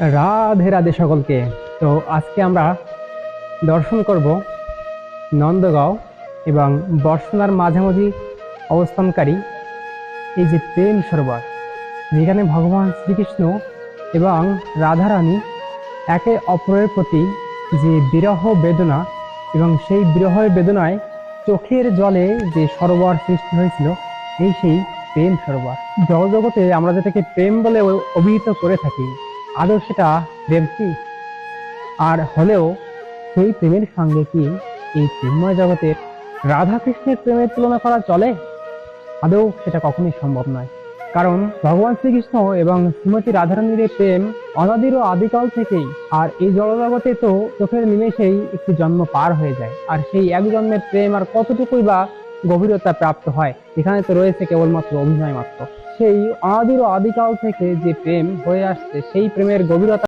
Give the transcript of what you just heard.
রাধে রাধে সকলকে। তো আজকে আমরা দর্শন করব নন্দগাঁও এবং বর্ষনার মাঝামাঝি অবস্থানকারী এই যে প্রেম সরোবর, যেখানে ভগবান শ্রীকৃষ্ণ এবং রাধারানী একে অপরের প্রতি যে বিরহ বেদনা এবং সেই বিরহ বেদনায় চোখের জলে যে সরোবর সৃষ্টি হয়েছিল, এই সেই প্রেম সরোবর। জগজগতে আমরা যেটাকে প্রেম বলে অভিহিত করে থাকি আদৌ সেটা প্রেম কি? আর হলেও সেই প্রেমের সঙ্গে কি এই প্রেমময় জগতের রাধা কৃষ্ণের প্রেমের তুলনা করা চলে? আদৌ সেটা কখনোই সম্ভব নয়। কারণ ভগবান শ্রীকৃষ্ণ এবং শ্রীমতী রাধারানীর প্রেম অনাদির ও আদিকাল থেকেই, আর এই জগজগতে তো চোখের নিমেষেই একটি জন্ম পার হয়ে যায়। আর সেই এক জন্মের প্রেম আর কতটুকুই বা গভীরতা প্রাপ্ত হয়। এখানে তো রয়েছে কেবলমাত্র অভিনয় মাত্র। সেই অনাদির আদিকাল থেকে যে প্রেম হয়ে আসছে, সেই প্রেমের গভীরতা